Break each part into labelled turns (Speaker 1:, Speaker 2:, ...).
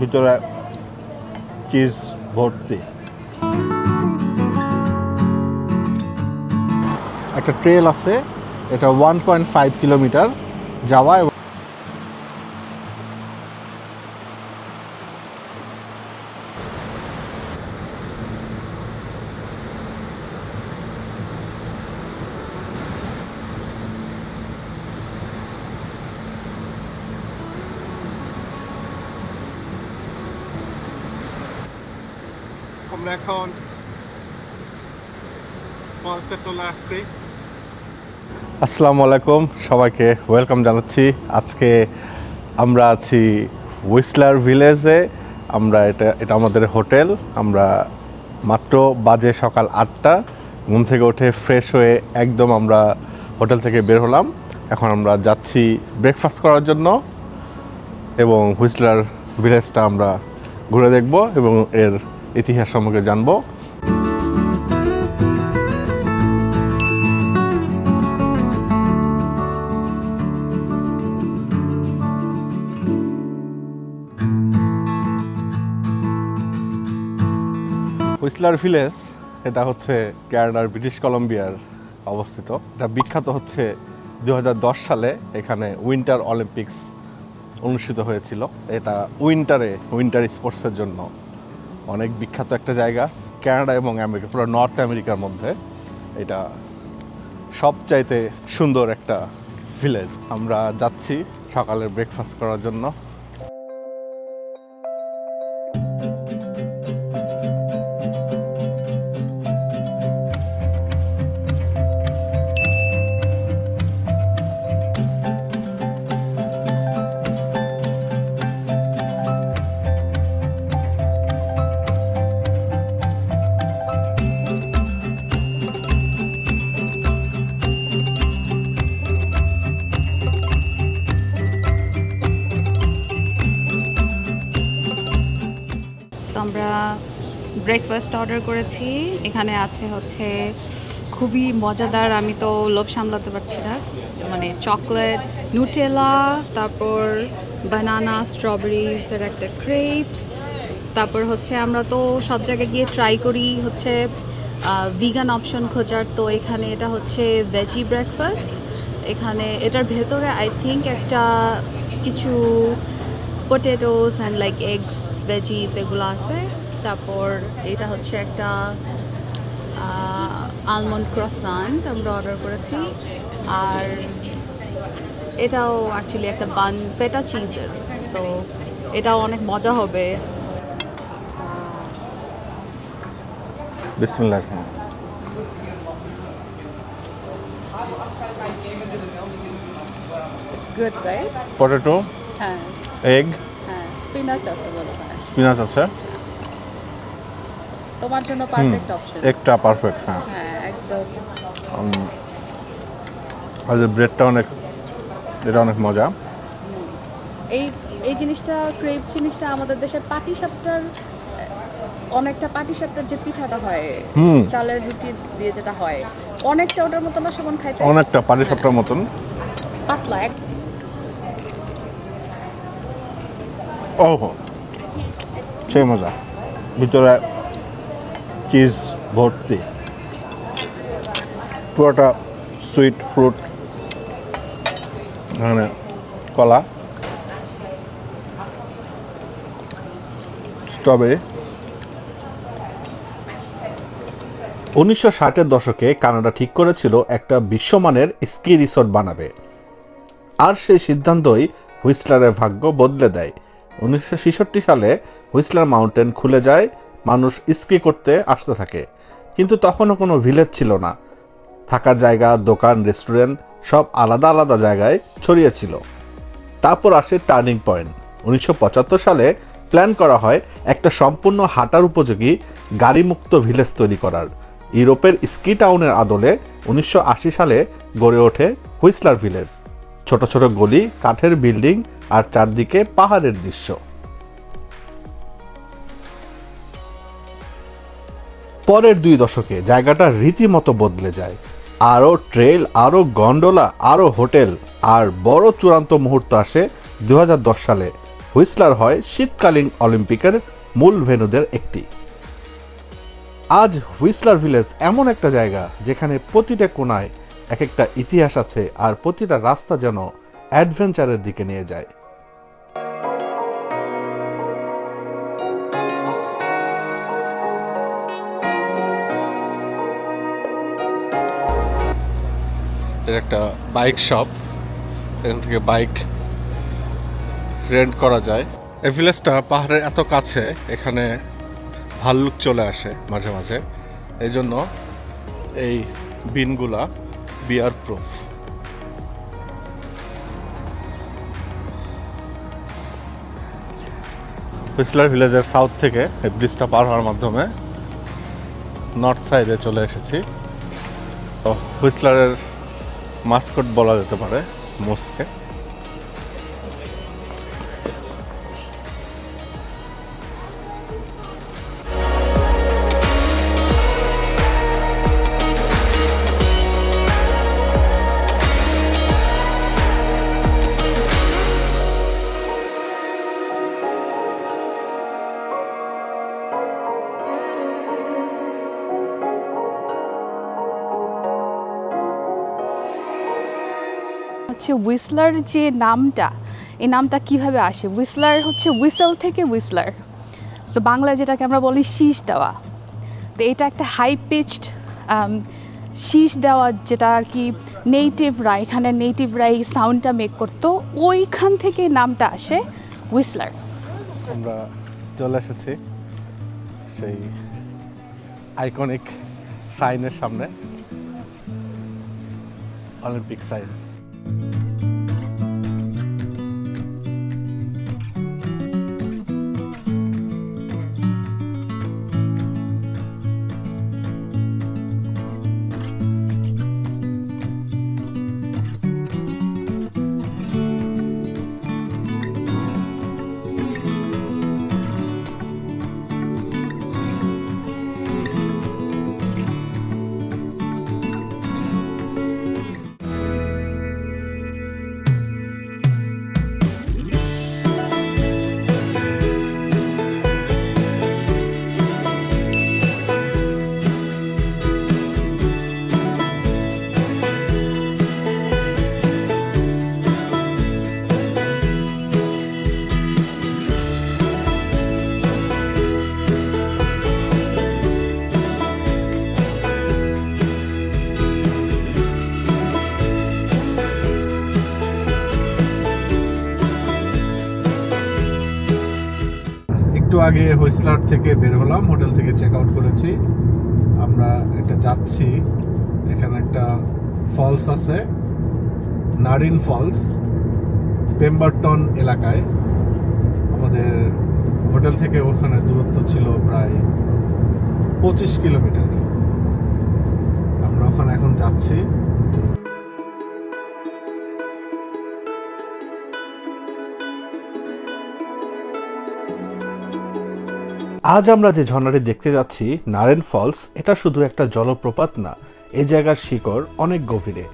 Speaker 1: ভিতরে চিজ ভর্তি। একটা ট্রেল আছে এটা ওয়ান পয়েন্ট ফাইভ কিলোমিটার যাওয়া
Speaker 2: আমরা এখন ফলসে চলে আসছি
Speaker 1: আসসালামু আলাইকুম সবাইকে ওয়েলকাম জানাচ্ছি। আজকে আমরা আছি উইসলার ভিলেজে আমরা এটা এটা আমাদের হোটেল। আমরা মাত্র বাজে সকাল আটটা। ঘুম থেকে উঠে ফ্রেশ হয়ে একদম আমরা হোটেল থেকে বের হলাম। এখন আমরা যাচ্ছি ব্রেকফাস্ট করার জন্য এবং হুইসলার ভিলেজটা আমরা ঘুরে দেখব এবং এর ইতিহাস সম্পর্কে জানব। হুইসলার ভিলেজ, এটা হচ্ছে ক্যানাডার ব্রিটিশ কলম্বিয়ার অবস্থিত। এটা বিখ্যাত হচ্ছে দু হাজার দশ সালে, এখানে উইন্টার অলিম্পিক্স অনুষ্ঠিত হয়েছিল। এটা উইন্টারে, উইন্টার স্পোর্টসের জন্য অনেক বিখ্যাত একটা জায়গা ক্যানাডা এবং আমেরিকা, পুরো নর্থ আমেরিকার মধ্যে। এটা সবচাইতে সুন্দর একটা ভিলেজ। আমরা যাচ্ছি সকালের ব্রেকফাস্ট করার জন্য।
Speaker 3: ব্রেকফাস্ট অর্ডার করেছি। এখানে আছে হচ্ছে খুবই মজাদার, আমি তো লোভ সামলাতে পারছি না। মানে চকলেট নুটেলা তারপর বানানা স্ট্রবেরিজ এর একটা ক্রেপস তারপর হচ্ছে আমরা তো সব জায়গায় গিয়ে ট্রাই করি হচ্ছে ভিগান অপশন খোঁজার। তো এখানে এটা হচ্ছে ভেজি ব্রেকফাস্ট এখানে এটার ভেতরে আই থিঙ্ক একটা কিছু potatoes and like eggs veggies এগুলো আছে। তারপর এটা হচ্ছে একটা আলমন্ড ক্রসান্ট আমরা অর্ডার করেছি। আর এটাও অ্যাকচুয়ালি একটা বান পেটা চিজের সো এটাও অনেক মজা হবে।
Speaker 1: বিসমিল্লাহ।
Speaker 3: গুড রাইট
Speaker 1: পটেটো
Speaker 3: হ্যাঁ।
Speaker 1: এগ
Speaker 3: হ্যাঁ স্পিনাচ আছে
Speaker 1: স্পিনাচ আছে।
Speaker 3: তোমার জন্য পারফেক্ট অপশন
Speaker 1: একটা পারফেক্ট হ্যাঁ।
Speaker 3: হ্যাঁ একদম।
Speaker 1: আর ব্রেডটা অনেক এটা অনেক মজা।
Speaker 3: এই এই জিনিসটা ক্রেপস জিনিসটা আমাদের দেশের পাটি সাপটার অনেকটা পাটি সাপটার যে পিঠাটা হয়
Speaker 1: হুম।
Speaker 3: চালের রুটি দিয়ে যেটা হয় অনেকটা ওটার মতো না সমান খাইতে?
Speaker 1: অনেকটা পাটি সাপটার মতন।
Speaker 3: পাতলা এক
Speaker 1: ওহো সেই মজা। ভিতরে চিজ ভর্তি। পুরোটা সুইট ফ্রুট, এখানে কলা, স্ট্রবেরি। উনিশশো ষাটের দশকে কানাডা ঠিক করেছিল একটা বিশ্বমানের স্কি রিসোর্ট বানাবে। আর সেই সিদ্ধান্তই হুইসলারের ভাগ্য বদলে দেয়। উনিশশো ছেষট্টি সালে হুইসলার মাউন্টেন খুলে যায় মানুষ স্কি করতে আসতে থাকে। কিন্তু তখনও কোনো ভিলেজ ছিল না। থাকার জায়গা, দোকান, রেস্টুরেন্ট সব আলাদা আলাদা জায়গায় ছড়িয়েছিল তারপর আসে টার্নিং পয়েন্ট। উনিশশো পঁচাত্তর সালে প্ল্যান করা হয় একটা সম্পূর্ণ হাঁটার উপযোগী গাড়িমুক্ত ভিলেজ তৈরি করার। ইউরোপের স্কি টাউনের আদলে উনিশশো আশি সালে গড়ে ওঠে হুইসলার ভিলেজ। ছোট ছোট গলি, কাঠের বিল্ডিং আর চারদিকে পাহাড়ের দৃশ্য। পরের দুই দশকে জায়গাটা রীতিমতো বদলে যায়। আরও ট্রেল, আরও গন্ডোলা, আরও হোটেল, আর বড় চূড়ান্ত মুহূর্ত আসে দু হাজার দশ সালে। হুইসলার হয় শীতকালীন অলিম্পিকের মূল ভেন্যুদের একটি। আজ হুইসলার ভিলেজ এমন একটা জায়গা যেখানে প্রতিটা কোনায় এক একটা ইতিহাস আছে আর প্রতিটা রাস্তা যেন অ্যাডভেঞ্চারের দিকে নিয়ে যায়। এটা একটা বাইক শপ এখান থেকে বাইক রেন্ট করা যায়। এই ভিলেজটা পাহাড়ের এত কাছে, এখানে ভাল্লুক চলে আসে মাঝে মাঝে। এই জন্য এই বিনগুলা বিয়ার প্রুফ হুইসলার ভিলেজের সাউথ থেকে এই ব্রিজটা পার হওয়ার মাধ্যমে নর্থ সাইডে চলে এসেছি। তো হুইসলারের মাস্কট বলা যেতে পারে মোসকে।
Speaker 3: হচ্ছে হুইসলার যে নামটা, এই নামটা কীভাবে আসে? হুইসলার হচ্ছে হুইসেল থেকে হুইসলার সো বাংলায় যেটাকে আমরা বলি শীষ দেওয়া। তো এটা একটা হাই পিচড শীষ দেওয়া যেটা আর কি নেটিভরা এখানে নেটিভরা এই সাউন্ডটা মেক করতো, ওইখান থেকে নামটা আসে হুইসলার
Speaker 1: আমরা চলে এসেছি সেই আইকনিক সাইনের সামনে অলিম্পিক সাইন একটু আগে হুইসলার থেকে বের হলাম, হোটেল থেকে চেক আউট করেছি। আমরা একটা যাচ্ছি, এখানে একটা ফলস আছে, নারিন ফলস পেম্বারটন এলাকায়। আমাদের হোটেল থেকে ওখানে দূরত্ব ছিল প্রায় পঁচিশ কিলোমিটার। আমরা ওখানে এখন যাচ্ছি। আজ আমরা যে ঝর্ণাটি দেখতে যাচ্ছি নারেন ফলস, এটা শুধু একটা জলপ্রপাত না এই জায়গার শিকড় অনেক গভীরে।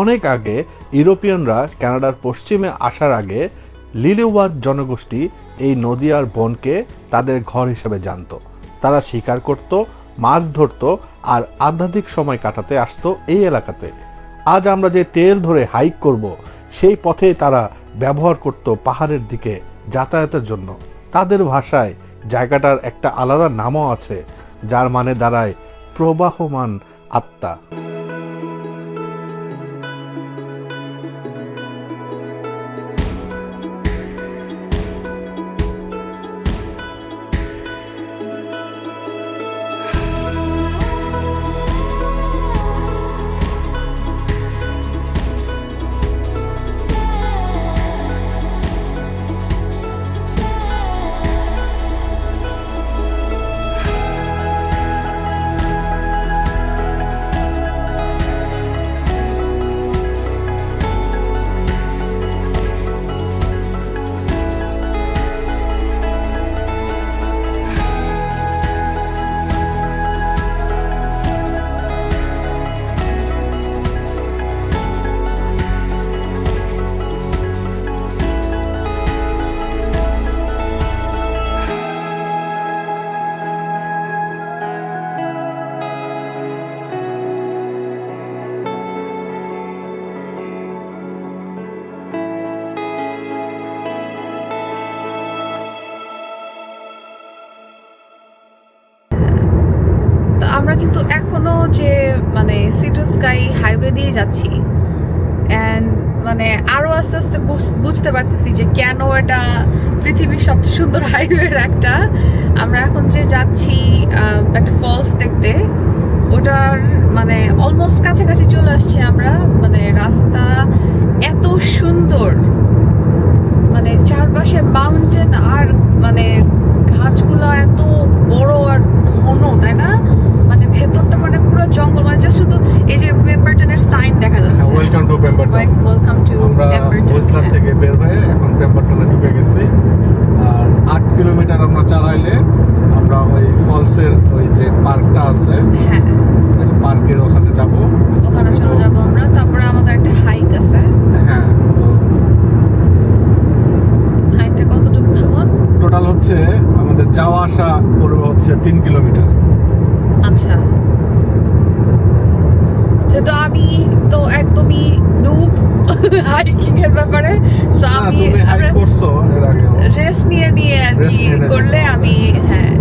Speaker 1: অনেক আগে ইউরোপিয়ানরা কানাডার পশ্চিমে আসার আগে লিলিওয়াদ জনগোষ্ঠী এই নদী আর বনকে তাদের ঘর হিসেবে জানত। তারা শিকার করত, মাছ ধরত আর আধ্যাত্মিক সময় কাটাতে আসতো এই এলাকাতে। আজ আমরা যে ট্রেল ধরে হাইক করব, সেই পথে তারা ব্যবহার করত পাহাড়ের দিকে যাতায়াতের জন্য। তাদের ভাষায় জায়গাটার একটা আলাদা নামও আছে যার মানে দাঁড়ায় প্রবাহমান আত্মা।
Speaker 3: যে মানে সিটু স্কাই হাইওয়ে দিয়ে যাচ্ছি। অ্যান্ড মানে আরও আস্তে আস্তে বুঝ- বুঝতে পারতেছি যে কেন এটা পৃথিবীর সবচেয়ে সুন্দর হাইওয়ের একটা। আমরা এখন যে যাচ্ছি একটা ফলস দেখতে, ওটার মানে অলমোস্ট কাছাকাছি চলে আসছি আমরা। মানে রাস্তা এত সুন্দর। মানে চারপাশে মাউন্টেন আর মানে গাছগুলো এত বড় আর ঘন, তাই না? ভেতরটা মানে পুরো জঙ্গল মানে জাস্ট শুধু এই যে পেম্বারটনের সাইন দেখা যাচ্ছে।
Speaker 2: Welcome to Pemberton
Speaker 3: welcome to
Speaker 2: আমরা বৈসলার থেকে বের হয়ে এখন পেম্বারটনে ঢুকে গেছি। আর আট কিলোমিটার আমরা চালাইলে আমরা ওই ফলসের ওই যে পার্কটা আছে
Speaker 3: হ্যাঁ।
Speaker 2: ওই পার্কের ওখানে যাব।
Speaker 3: ওখানে চলে যাব আমরা। তারপরে আমাদের একটা হাইক আছে।
Speaker 2: হ্যাঁ তো
Speaker 3: হাইকটা কতটুকু সুমন?
Speaker 2: টোটাল হচ্ছে আমাদের যাওয়া আসা পড়বে হচ্ছে তিন কিলোমিটার
Speaker 3: আচ্ছা যেহেতু আমি তো একদমই নুব হাইকিং ব্যাপারে সো
Speaker 2: হ্যাঁ
Speaker 3: আমি রেস্ট নিয়ে নিয়ে আর কি করলে আমি হ্যাঁ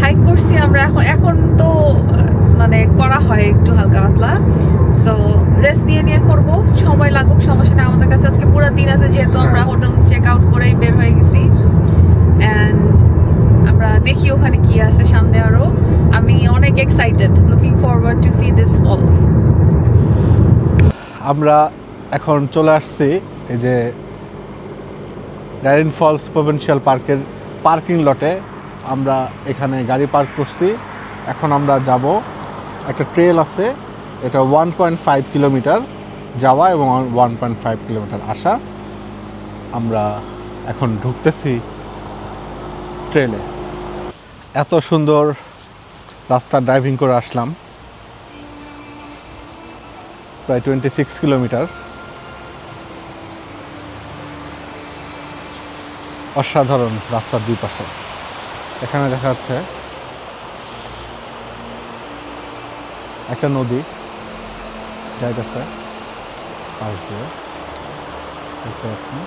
Speaker 3: হাইক করছি আমরা এখন। এখন তো মানে করা হয় একটু হালকা পাতলা। সো রেস্ট নিয়ে নিয়ে করব। সময় লাগুক সমস্যা নেই। আমাদের কাছে আজকে পুরো দিন আছে যেহেতু আমরা। হোটেল চেক আউট করেই বের হয়ে গেছি। অ্যান্ড আমরা দেখি ওখানে কি আছে সামনে আরও। আমি অনেক excited looking forward to see this falls
Speaker 1: আমরা এখন চলে আসছি এই যে ডাইরিন ফলস প্রভিন্সিয়াল পার্কের পার্কিং লটে আমরা এখানে গাড়ি পার্ক করছি। এখন আমরা যাব। একটা ট্রেল আছে। এটা ওয়ান পয়েন্ট ফাইভ কিলোমিটার যাওয়া এবং ওয়ান পয়েন্ট ফাইভ কিলোমিটার আসা। আমরা এখন ঢুকতেছি ট্রেলে এত সুন্দর রাস্তা ড্রাইভিং করে আসলাম। প্রায় টোয়েন্টি সিক্স কিলোমিটার। অসাধারণ রাস্তার দুই পাশে। এখানে দেখা যাচ্ছে একটা নদী যাইতেছে পাশ দিয়ে দেখতে পাচ্ছেন।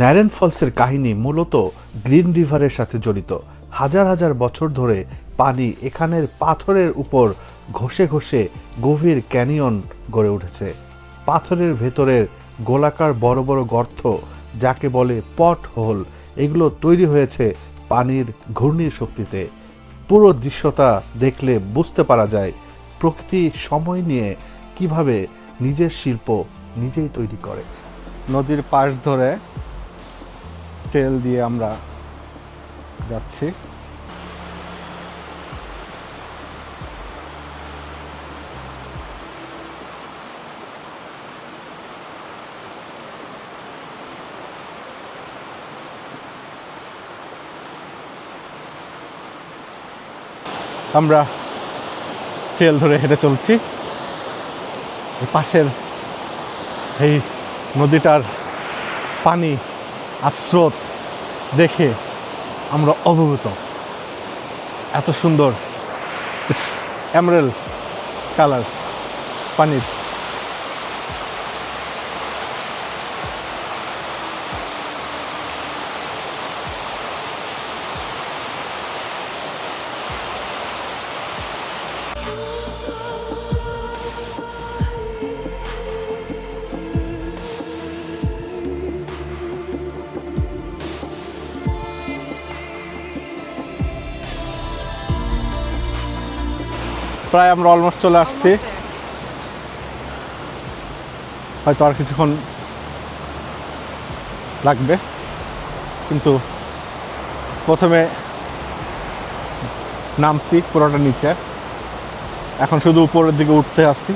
Speaker 1: ন্যারেন ফলসের কাহিনী মূলত গ্রিন রিভারের সাথে জড়িত। হাজার হাজার বছর ধরে পানি এখানের পাথরের উপর ঘষে ঘষে গভীর ক্যানিয়ন গড়ে উঠেছে। পাথরের ভেতরের গোলাকার বড় বড় গর্ত, যাকে বলে পট হোল, এগুলো তৈরি হয়েছে পানির ঘূর্ণির শক্তিতে পুরো দৃশ্যটা দেখলে বুঝতে পারা যায় প্রকৃতি সময় নিয়ে কীভাবে নিজের শিল্প নিজেই তৈরি করে। নদীর পাশ ধরে ট্রেল দিয়ে আমরা যাচ্ছি। আমরা ট্রেল ধরে হেঁটে চলছি। পাশের এই নদীটার পানি আর স্রোত দেখে আমরা অভিভূত এত সুন্দর ইটস এমরেল কালার পানির। প্রায় আমরা অলমোস্ট চলে আসছি। হয়তো আর কিছুক্ষণ লাগবে, কিন্তু প্রথমে নামছি পুরোটা নিচে। এখন শুধু উপরের দিকে উঠতে আসছি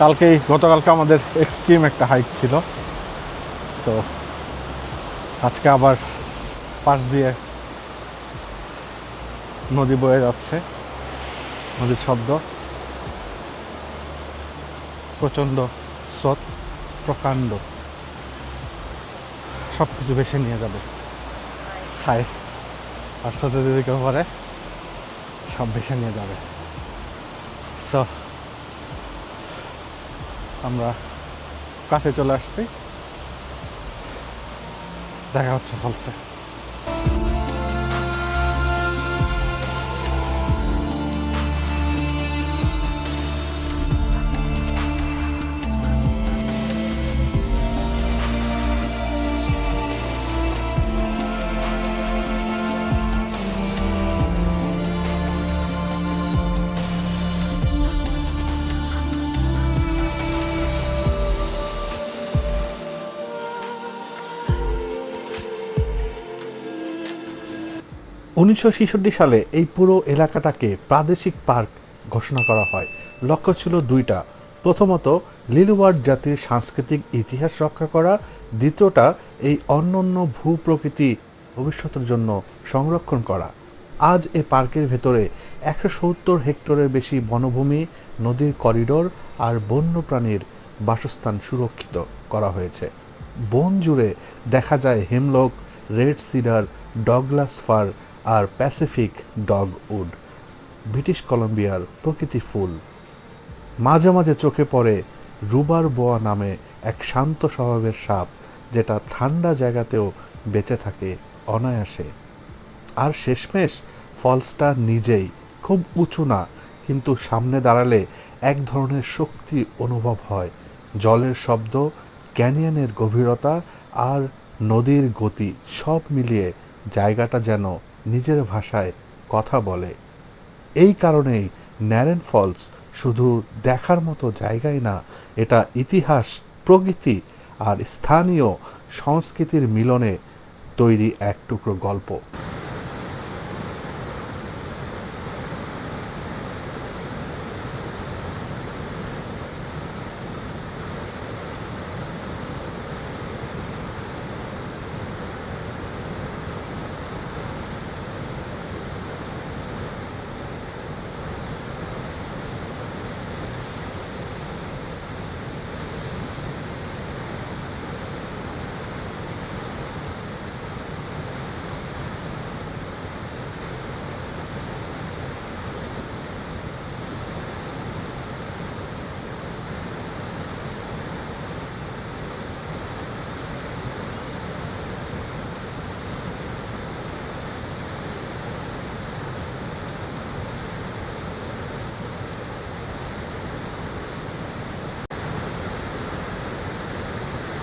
Speaker 1: কালকেই, গতকালকে আমাদের এক্সট্রিম একটা হাইক ছিল। তো আজকে আবার পাশ দিয়ে নদী বয়ে যাচ্ছে। নদীর শব্দ। প্রচণ্ড স্রোত, প্রকাণ্ড। সব কিছু ভেসে নিয়ে যাবে। হাই
Speaker 2: আর সাথে যদি কেউ পারে সব বেছে নিয়ে যাবে। সো আমরা কাছে চলে আসছি। দেখা হচ্ছে ফলসে
Speaker 1: উনিশশো সালে এই পুরো এলাকাটাকে প্রাদেশিক পার্ক ঘোষণা করা হয়। লক্ষ্য ছিল দুইটা। প্রথমত লিলওয়ার্ড জাতির সাংস্কৃতিক ইতিহাস রক্ষা করা। দ্বিতীয়টা, এই অন্যান্য ভূপ্রকৃতি ভবিষ্যতের জন্য সংরক্ষণ করা। আজ এ পার্কের ভেতরে একশো সত্তর হেক্টরের বেশি বনভূমি, নদীর করিডোর আর বন্যপ্রাণীর বাসস্থান সুরক্ষিত করা হয়েছে। বন জুড়ে দেখা যায় hemlock, red cedar, Douglas fir আর প্যাসিফিক ডগ উড ব্রিটিশ কলম্বিয়ার প্রকৃতি ফুল। মাঝে মাঝে চোখে পড়ে রুবার বোয়া নামে এক শান্ত স্বভাবের সাপ, যেটা ঠান্ডা জায়গাতেও বেঁচে থাকে অনায়াসে। আর শেষমেশ ফলসটা নিজেই খুব উঁচু না, কিন্তু সামনে দাঁড়ালে এক ধরনের শক্তি অনুভব হয়। জলের শব্দ, ক্যানিয়নের গভীরতা আর নদীর গতি সব মিলিয়ে জায়গাটা যেন নিজের ভাষায় কথা বলে। এই কারণেই ন্যারেন ফলস শুধু দেখার মতো জায়গায় না, এটা ইতিহাস, প্রকৃতি আর স্থানীয় সংস্কৃতির মিলনে তৈরি এক টুকরো গল্প।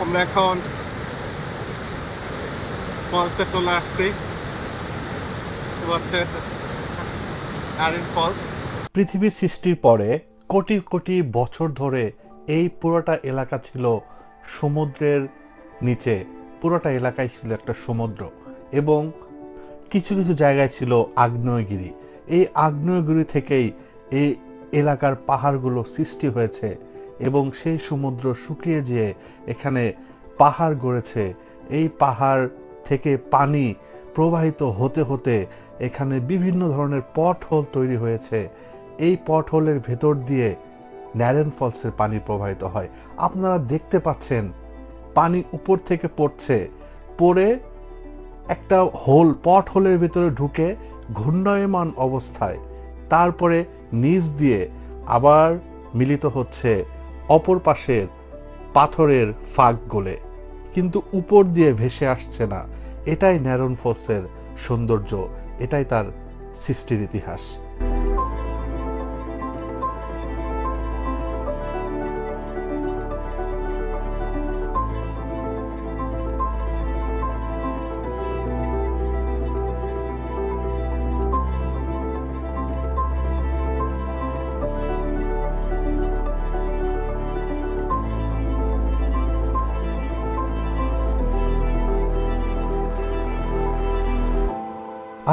Speaker 2: আমরা এখন ফলসে চলে আসছি ফলস
Speaker 1: পৃথিবীর সৃষ্টির পরে কোটি কোটি বছর ধরে এই পুরোটা এলাকা ছিল সমুদ্রের নিচে। পুরোটা এলাকায় ছিল একটা সমুদ্র এবং কিছু কিছু জায়গায় ছিল আগ্নেয়গিরি। এই আগ্নেয়গিরি থেকেই এই এলাকার পাহাড়গুলো সৃষ্টি হয়েছে এবং সেই সমুদ্র শুকিয়ে যেয়ে এখানে পাহাড় গড়েছে। এই পাহাড় থেকে পানি প্রবাহিত হতে হতে এখানে বিভিন্ন ধরনের পট হোল তৈরি হয়েছে। এই পট হোলের ভেতর দিয়ে ন্যারেন ফলসের পানি প্রবাহিত হয়। আপনারা দেখতে পাচ্ছেন, পানি উপর থেকে পড়ছে। পড়ে একটা হোল পট হোলের ভিতরে ঢুকে ঘূর্ণায়মান অবস্থায়, তারপরে নিচ দিয়ে আবার মিলিত হচ্ছে। অপর পাশের পাথরের ফাঁক গোলে। কিন্তু উপর দিয়ে ভেসে আসছে না। এটাই ন্যারন ফোর্সের সৌন্দর্য। এটাই তার সৃষ্টির ইতিহাস।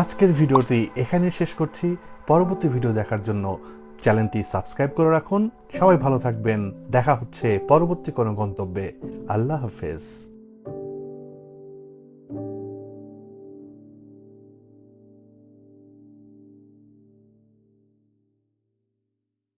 Speaker 1: আজকের ভিডিওটি এখানে শেষ করছি। পরবর্তী ভিডিও দেখার জন্য চ্যানেলটি সাবস্ক্রাইব করে রাখুন। সবাই ভালো থাকবেন। দেখা হচ্ছে পরবর্তী কোনো গন্তব্যে। আল্লাহ হাফেজ।